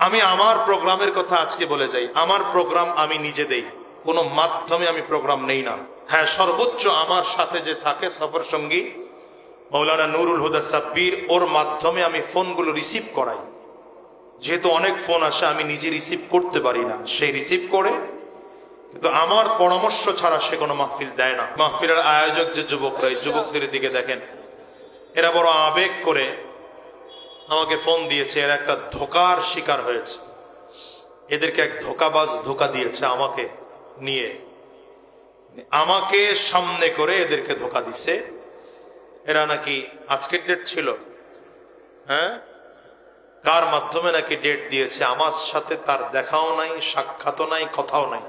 আমি আমার প্রোগ্রামের কথা আজকে বলে যাই। আমার প্রোগ্রাম আমি নিজে দেই। কোনো মাধ্যমে আমি প্রোগ্রাম নেই না। হ্যাঁ সর্বোচ্চ আমার সাথে যে থাকে সফর সঙ্গী, মৌলানা নুরুল হুদা সাব্বির, ওর মাধ্যমে আমি ফোনগুলো রিসিভ করাই। যেহেতু অনেক ফোন আসে, আমি নিজে রিসিভ করতে পারি না। সেই রিসিভ করে, কিন্তু আমার পরামর্শ ছাড়া সে কোনো মাহফিল দেয় না। মাহফিলের আয়োজক যে যুবকরা যুবকদের দিকে দেখেন, এরা বড় আবেগ করে আমাকে ফোন দিয়েছে এরা একটা ধোকার শিকার হয়েছে। এদেরকে এক ধোকাবাজ ধোকা দিয়েছে আমাকে নিয়ে। আমাকে সামনে করে এদেরকে ধোকা দিছে। এরা নাকি আজকের ডেট ছিল? হ্যাঁ? কার মাধ্যমে নাকি ডেট দিয়েছে? আমার সাথে তার দেখাও নাই সাক্ষাৎও নাই কথাও নাই।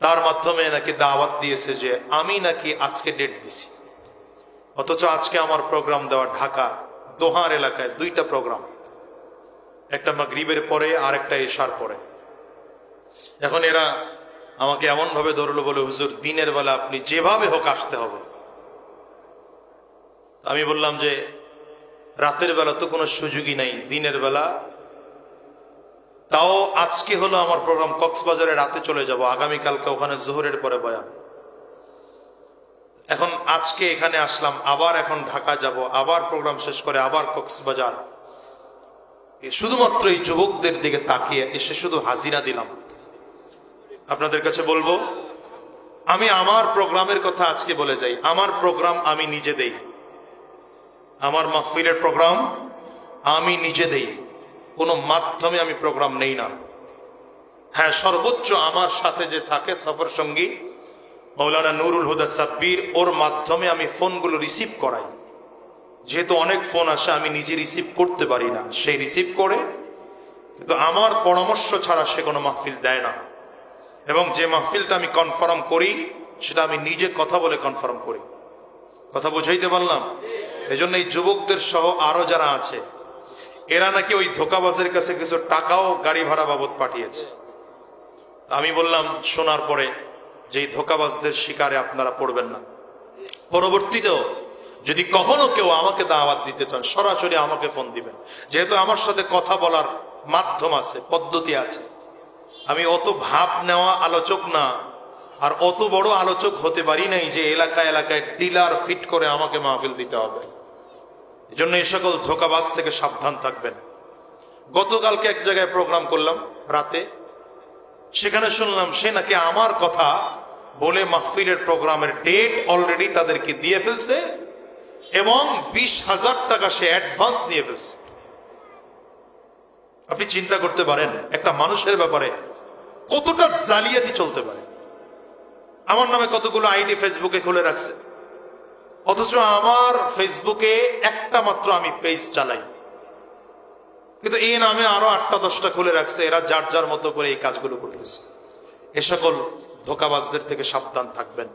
তার মাধ্যমে নাকি দাওয়াত দিয়েছে যে আমি নাকি আজকে ডেট দিছি। অথচ আজকে আমার প্রোগ্রাম দেওয়া ঢাকা, দোহার এলাকায় দুইটা প্রোগ্রাম একটা মাগরিবের পরে আর একটা এশার পরে। এখন এরা আমাকে এমন ভাবে ধরলো বলে, হুজুর, দিনের বেলা আপনি যেভাবে হোক আসতে হবে। আমি বললাম যে, রাতের বেলা তো কোনো সুযোগই নাই, দিনের বেলা। তাও আজকে হলো আমার প্রোগ্রাম কক্সবাজারে রাতে চলে যাব, আগামীকালকে ওখানে জোহরের পরে বয়ান। এখন আজকে এখানে আসলাম, আবার এখন ঢাকা যাব, আবার প্রোগ্রাম শেষ করে আবার কক্সবাজার। শুধুমাত্র এই যুবকদের দিকে তাকিয়ে এসে শুধু হাজিরা দিলাম। আপনাদের কাছে বলব, আমি আমার প্রোগ্রামের কথা আজকে বলে যাই, আমার প্রোগ্রাম আমি নিজে দেই। আমার মাহফিলের প্রোগ্রাম আমি নিজে দেই। কোনো মাধ্যমে আমি প্রোগ্রাম নেই না। হ্যাঁ সর্বোচ্চ আমার সাথে যে থাকে সফর সঙ্গী মৌলানা নুরুল হুদা সাব্বির, ওর মাধ্যমে আমি ফোনগুলো রিসিভ করাই। যেহেতু অনেক ফোন আসে, আমি নিজে রিসিভ করতে পারি না। সেই রিসিভ করে, কিন্তু আমার পরামর্শ ছাড়া সে কোনো মাহফিল দেয় না। এবং যে মাহফিলটা আমি কনফার্ম করি, সেটা আমি নিজে কথা বলে কনফার্ম করি। কথা বুঝাইতে পারলাম? এই জন্য এই যুবকদের সহ আরও যারা আছে, এরা নাকি ওই ধোকাবাজের কাছে কিছু টাকাও গাড়ি ভাড়া বাবদ পাঠিয়েছে। আমি বললাম, শোনার পরে যে এই ধোকাবাজদের শিকারে আপনারা পড়বেন না। পরবর্তীতেও যদি কখনো কেউ আমাকে দাওয়াত দিতে চান, সরাসরি আমাকে ফোন দিবেন। যেহেতু আমার সাথে কথা বলার মাধ্যম আছে, পদ্ধতি আছে। আমি অত ভাব নেওয়া আলোচক না, আর অত বড় আলোচক হতে পারি নাই যে এলাকা এলাকায় ডিলার ফিট করে আমাকে মাহফিল দিতে হবে। জন্য এই সকল ধোকাবাজ থেকে সাবধান থাকবেন। গতকালকে এক জায়গায় প্রোগ্রাম করলাম রাতে। সেখানে শুনলাম সে নাকি আমার কথা বলে মাহফিলের প্রোগ্রামের ডেট অলরেডি তাদেরকে দিয়ে ফেলছে এবং বিশ হাজার টাকা সে অ্যাডভান্স দিয়ে ফেলছে। আপনি চিন্তা করতে পারেন, একটা মানুষের ব্যাপারে কতটা জালিয়াতি চলতে পারে। আমার নামে কতগুলো আইডি ফেসবুকে খুলে রাখছে। অথচ আমার ফেসবুকে একটা মাত্র আমি পেজ চালাই। কিন্তু এই নামে আরও আটটা দশটা খুলে রাখছে, এরা যার যার মতো করে এই কাজগুলো করতেছে। এ সকল ধোকাবাজদের থেকে সাবধান থাকবেন।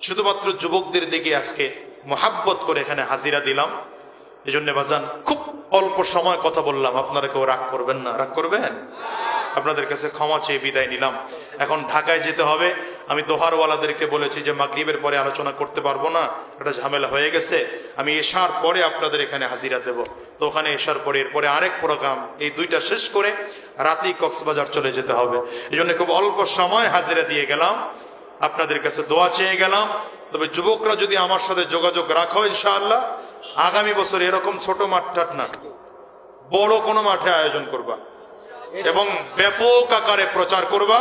শুধুমাত্র যুবকদের দিকে আজকে মোহাব্বত করে এখানে হাজিরা দিলাম। এই জন্য বাজান, খুব অল্প সময় কথা বললাম। আপনারা কেউ রাগ করবেন না। রাগ করবেন? আপনাদের কাছে ক্ষমা চেয়ে বিদায় নিলাম। এখন ঢাকায় যেতে হবে। আমি দোহারওয়ালাদেরকে বলেছি যে মাগরিবের পরে আলোচনা করতে পারব না। একটা ঝামেলা হয়ে গেছে। আমি এসার পরে আপনাদের এখানে হাজিরা দেব। তো ওখানে এসার পরে, এরপরে আরেক প্রোগ্রাম। এই দুইটা শেষ করে রাতেই কক্সবাজার চলে যেতে হবে। এই জন্য খুব অল্প সময় হাজিরা দিয়ে গেলাম। আপনাদের কাছে দোয়া চেয়ে গেলাম। তবে যুবকরা যদি আমার সাথে যোগাযোগ রাখো ইনশাআল্লাহ, আগামী বছর এরকম ছোট মাঠ টাট না, বড় কোনো মাঠে আয়োজন করবা এবং ব্যাপক আকারে প্রচার করবা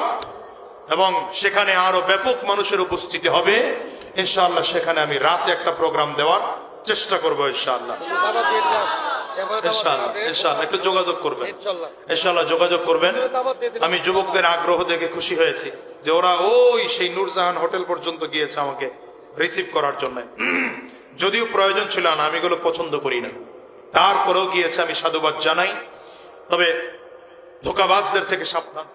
এবং সেখানে আরও ব্যাপক মানুষের উপস্থিতি হবে। ইনশাআল্লাহ সেখানে আমি রাতে একটা প্রোগ্রাম দেওয়ার চেষ্টা করব ইনশাআল্লাহ। ইনশাআল্লাহ ইনশাআল্লাহ একটু যোগাযোগ করবেন। ইনশাআল্লাহ। যোগাযোগ করবেন। আমি যুবকদের আগ্রহ দেখে খুশি হয়েছি যে ওরা ওই সেই নূরজাহান হোটেল পর্যন্ত গিয়েছে আমাকে রিসিভ করার জন্য। যদিও প্রয়োজন ছিল না আমি এগুলো পছন্দ করি না। তারপরেও গিয়েছে আমি সাধুবাদ জানাই। তবে ধোকাবাজদের থেকে সাবধান।